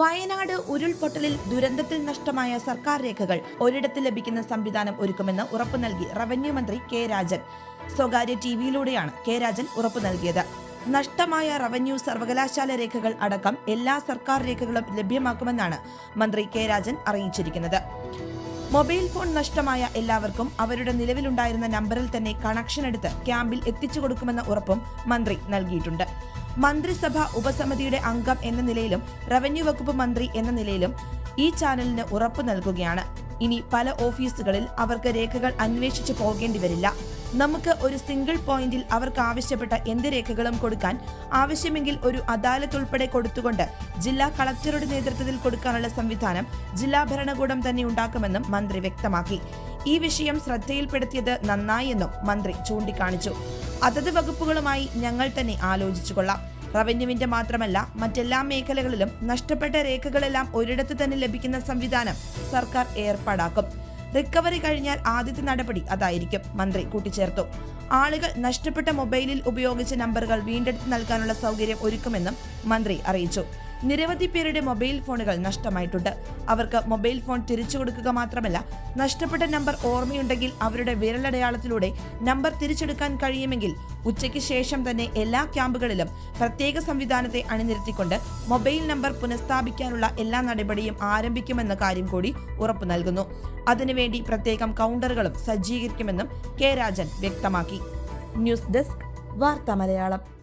വയനാട് ഉരുൾപൊട്ടലിൽ ദുരന്തത്തിൽ നഷ്ടമായ സർക്കാർ രേഖകൾ. ഒരിടത്ത് ലഭിക്കുന്ന സംവിധാനം ഒരുക്കുമെന്ന് ഉറപ്പു നൽകി റവന്യൂ മന്ത്രി കെ രാജൻ. സ്വകാര്യ ടിവിയിലൂടെയാണ് കെ രാജൻ ഉറപ്പു നൽകിയത്. നഷ്ടമായ റവന്യൂ സർവകലാശാല രേഖകൾ അടക്കം എല്ലാ സർക്കാർ രേഖകളും ലഭ്യമാക്കുമെന്നാണ് മന്ത്രി കെ രാജൻ അറിയിച്ചിരിക്കുന്നത്. മൊബൈൽ ഫോൺ നഷ്ടമായ എല്ലാവർക്കും അവരുടെ നിലവിലുണ്ടായിരുന്ന നമ്പറിൽ തന്നെ കണക്ഷൻ എടുത്ത് ക്യാമ്പിൽ എത്തിച്ചു കൊടുക്കുമെന്ന ഉറപ്പും മന്ത്രി നൽകിയിട്ടുണ്ട്. മന്ത്രിസഭ ഉപസമിതിയുടെ അംഗം എന്ന നിലയിലും റവന്യൂ വകുപ്പ് മന്ത്രി എന്ന നിലയിലും ഈ ചാനലിന് ഉറപ്പ് നൽകുകയാണ്. ഇനി പല ഓഫീസുകളിൽ അവർക്ക് രേഖകൾ അന്വേഷിച്ചു പോകേണ്ടി വരില്ല. നമുക്ക് ഒരു സിംഗിൾ പോയിന്റിൽ അവർക്ക് ആവശ്യപ്പെട്ട എന്ത് രേഖകളും കൊടുക്കാൻ ആവശ്യമെങ്കിൽ ഒരു അദാലത്ത് ഉൾപ്പെടെ കൊടുത്തുകൊണ്ട് ജില്ലാ കളക്ടറുടെ നേതൃത്വത്തിൽ കൊടുക്കാനുള്ള സംവിധാനം ജില്ലാ ഭരണകൂടം തന്നെ ഉണ്ടാക്കുമെന്നും മന്ത്രി വ്യക്തമാക്കി. ഈ വിഷയം ശ്രദ്ധയിൽപ്പെടുത്തിയത് നന്നായെന്നും മന്ത്രി ചൂണ്ടിക്കാണിച്ചു. അതത് വകുപ്പുകളുമായി ഞങ്ങൾ തന്നെ ആലോചിച്ചുകൊള്ളാം റവന്യൂവിന്റെ മാത്രമല്ല മറ്റെല്ലാ മേഖലകളിലും നഷ്ടപ്പെട്ട രേഖകളെല്ലാം ഒരിടത്ത് തന്നെ ലഭിക്കുന്ന സംവിധാനം സർക്കാർ ഏർപ്പാടാക്കും. റിക്കവറി കഴിഞ്ഞാൽ ആദ്യത്തെ നടപടി അതായിരിക്കും മന്ത്രി കൂട്ടിച്ചേർത്തു. ആളുകൾ നഷ്ടപ്പെട്ട മൊബൈലിൽ ഉപയോഗിച്ച നമ്പറുകൾ വീണ്ടെടുത്ത് നൽകാനുള്ള സൗകര്യം ഒരുക്കുമെന്നും മന്ത്രി അറിയിച്ചു. നിരവധി പേരുടെ മൊബൈൽ ഫോണുകൾ നഷ്ടമായിട്ടുണ്ട്. അവർക്ക് മൊബൈൽ ഫോൺ തിരിച്ചു കൊടുക്കുക മാത്രമല്ല നഷ്ടപ്പെട്ട നമ്പർ ഓർമ്മയുണ്ടെങ്കിൽ അവരുടെ വിരലടയാളത്തിലൂടെ നമ്പർ തിരിച്ചെടുക്കാൻ കഴിയുമെങ്കിൽ ഉച്ചയ്ക്ക് ശേഷം തന്നെ എല്ലാ ക്യാമ്പുകളിലും പ്രത്യേക സംവിധാനത്തെ അണിനിരത്തിക്കൊണ്ട് മൊബൈൽ നമ്പർ പുനഃസ്ഥാപിക്കാനുള്ള എല്ലാ നടപടിയും ആരംഭിക്കുമെന്ന കാര്യം കൂടി ഉറപ്പു നൽകുന്നു. അതിനുവേണ്ടി പ്രത്യേകം കൗണ്ടറുകളും സജ്ജീകരിക്കുമെന്നും കെ രാജൻ വ്യക്തമാക്കി. ന്യൂസ് ഡെസ്ക് വാർത്താ മലയാളം